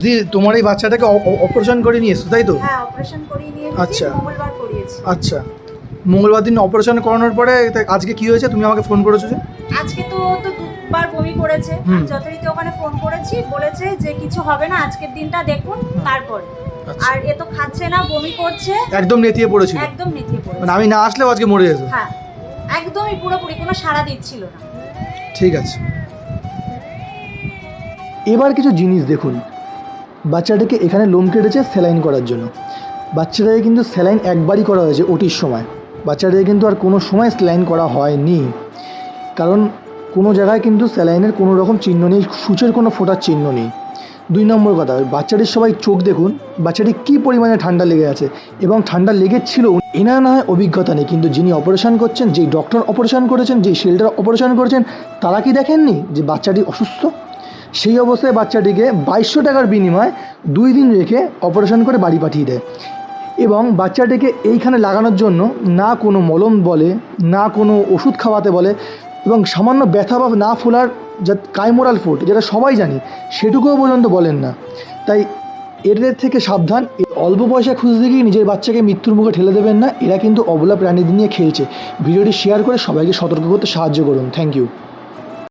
দি তোমার এই বাচ্চাটাকে অপারেশন করে নিয়ে এসছো তাই তো? হ্যাঁ অপারেশন করিয়ে নিয়ে আচ্ছা। মঙ্গলবার করিয়েছি। আচ্ছা। মঙ্গলবার দিন অপারেশন করানোর পরে আজকে কি হয়েছে? তুমি আমাকে ফোন করেছ যে? আজকে তো তো দুবার বমি করেছে। যথারীতি ওখানে ফোন করেছি বলেছে যে কিছু হবে না আজকের দিনটা দেখুন তারপর। আচ্ছা। আর এ তো খাচ্ছে না বমি করছে। একদম নেতিয়ে পড়েছিল। একদম নেতিয়ে পড়েছে। মানে আমি না আসলেও আজকে মরে যেত হ্যাঁ একদমই পুরোপুরি কোনো সাড়া দিচ্ছিল না। ঠিক আছে। এবার কিছু জিনিস দেখুন। বাচ্চাটাকে এখানে লোম কেটেছে স্যালাইন করার জন্য। বাচ্চাটাকে কিন্তু স্যালাইন একবারই করা হয়েছে ওটির সময়। বাচ্চাটাকে কিন্তু আর কোনো সময় স্যালাইন করা হয়নি। কারণ কোনো জায়গায় কিন্তু স্যালাইনের কোনো রকম চিহ্ন নেই, সূচের কোনো ফোটার চিহ্ন নেই। দুই নম্বর কথা, বাচ্চাটির সবাই চোখ দেখুন, বাচ্চাটি কী পরিমাণে ঠান্ডা লেগে আছে এবং ঠান্ডা লেগেছিল এনার না হয় অভিজ্ঞতা নেই, কিন্তু যিনি অপারেশন করছেন, যেই ডক্টর অপারেশন করেছেন, যেই শেল্টার অপারেশন করেছেন, তারা কি দেখেননি যে বাচ্চাটি অসুস্থ? সেই অবস্থায় বাচ্চাটিকে বাইশশো টাকার বিনিময়ে দুই দিন রেখে অপারেশন করে বাড়ি পাঠিয়ে দেয়। এবং বাচ্চাটিকে এইখানে লাগানোর জন্য না কোনো মলম বলে, না কোনো ওষুধ খাওয়াতে বলে এবং সামান্য ব্যথা বা না ফোলার যা কাইমোরাল ফুড যেটা সবাই জানি, সেটুকুও পর্যন্ত বলেন না। তাই এদের থেকে সাবধান অল্প পয়সা খুঁজতে গিয়ে নিজের বাচ্চাকে মৃত্যুর মুখে ঠেলে দেবেন না। এরা কিন্তু অবলা প্রাণীদের নিয়ে খেলছে। ভিডিওটি শেয়ার করে সবাইকে সতর্ক করতে সাহায্য করুন। Thank you.